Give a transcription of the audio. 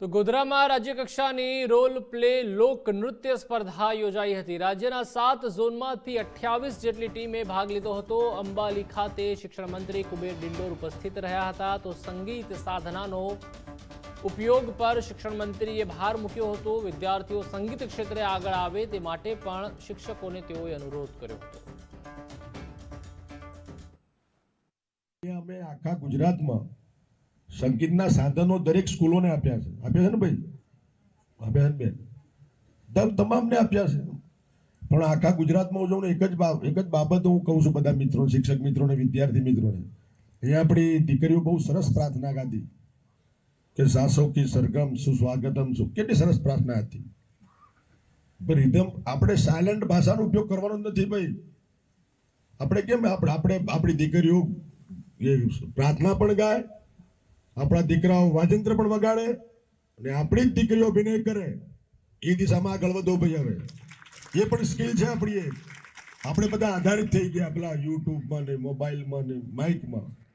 તો ગોધરામાં રાજ્યકક્ષાની role play લોક નૃત્ય સ્પર્ધા યોજાઈ હતી. રાજ્યના સાત ઝોનમાંથી અઠ્યાવીસ જેટલી ટીમે ભાગ લીધો હતો. અંબાલી ખાતે શિક્ષણ મંત્રી કુબેર ડિંડોર ઉપસ્થિત રહ્યા હતા. તો સંગીત સાધનાનો ઉપયોગ પર શિક્ષણ મંત્રીએ ભાર મૂક્યો હતો. વિદ્યાર્થીઓ સંગીત ક્ષેત્રે આગળ આવે તે માટે પણ શિક્ષકોને તેઓએ અનુરોધ કર્યો હતો. અમે આખા ગુજરાતમાં સંગીતના સાધનો દરેક સ્કૂલોને આપ્યા છે. આપ્યા છે ને ભાઈ? આપ્યા છે બેન? દમ તમામને આપ્યા છે. પણ આખા ગુજરાતમાં ઉજવણી એક જ એક જ બાબત હું કહું છું બધા મિત્રો, શિક્ષક મિત્રોને, વિદ્યાર્થી મિત્રોને. અહીંયા આપણી દીકરીઓ બહુ સરસ પ્રાર્થના ગાતી. કે સાસો કી સરગમ, સુસ્વાગતમ સુ કેટલી સરસ પ્રાર્થના હતી. પણ રિધમ આપણે સાયલન્ટ ભાષાનો ઉપયોગ કરવાનો નથી ભાઈ. આપણે કેમ આપણે આપણે આપણી દીકરીઓ એ પ્રાર્થના પણ ગાય આપણા દીકરાઓ વાજંત્ર પણ વગાડે અને આપણી જ દીકરીઓ અભિનય કરે. એ દિશામાં આગળ વધો ભાઈ હવે. એ પણ સ્કિલ છે આપણી આપણે બધા આધારિત થઈ ગયા પેલા યુટ્યુબમાં ને મોબાઈલમાં ને માઇકમાં